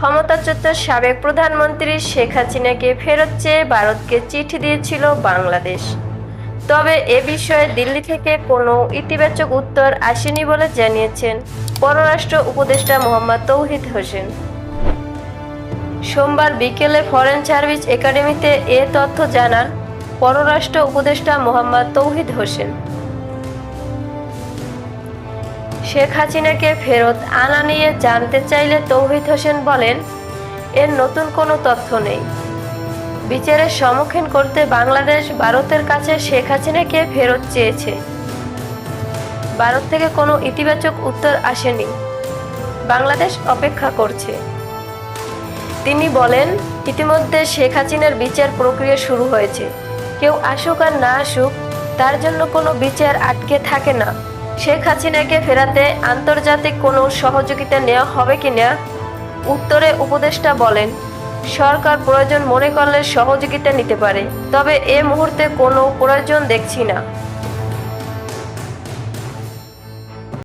ক্ষমতাচ্যুত সাবেক প্রধানমন্ত্রী শেখ হাসিনাকে ফেরত চেয়ে ভারতকে চিঠি দিয়েছিল বাংলাদেশ। তবে এ বিষয়ে দিল্লি থেকে কোনো ইতিবাচক উত্তর আসেনি বলে জানিয়েছেন পররাষ্ট্র উপদেষ্টা মোহাম্মদ তৌহিদ হোসেন। সোমবার বিকেলে ফরেন সার্ভিস একাডেমিতে এ তথ্য জানান পররাষ্ট্র উপদেষ্টা মোহাম্মদ তৌহিদ হোসেন। শেখ হাসিনাকে ফেরত আনা নিয়ে জানতে চাইলে তৌহিদ হোসেন বলেন, এর নতুন কোনো তথ্য নেই। বিচারের সম্মুখীন করতে বাংলাদেশ ভারতের কাছে শেখ হাসিনাকে ফেরত চেয়েছে। ভারত থেকে কোনো ইতিবাচক উত্তর আসেনি। বাংলাদেশ অপেক্ষা করছে। তিনি বলেন, ইতিমধ্যে শেখ হাসিনার বিচার প্রক্রিয়া শুরু হয়েছে। কেউ আসুক আর না আসুক, তার জন্য কোনো বিচার আটকে থাকে না। শেখ হাসিনাকে ফেরাতে আন্তর্জাতিক কোনো সহযোগিতা নেওয়া হবে কিনা উত্তরে উপদেষ্টা বলেন, সরকার প্রয়োজন মনে করলে সহযোগিতা নিতে পারে, তবে এ মুহূর্তে কোনো প্রয়োজন দেখছি না।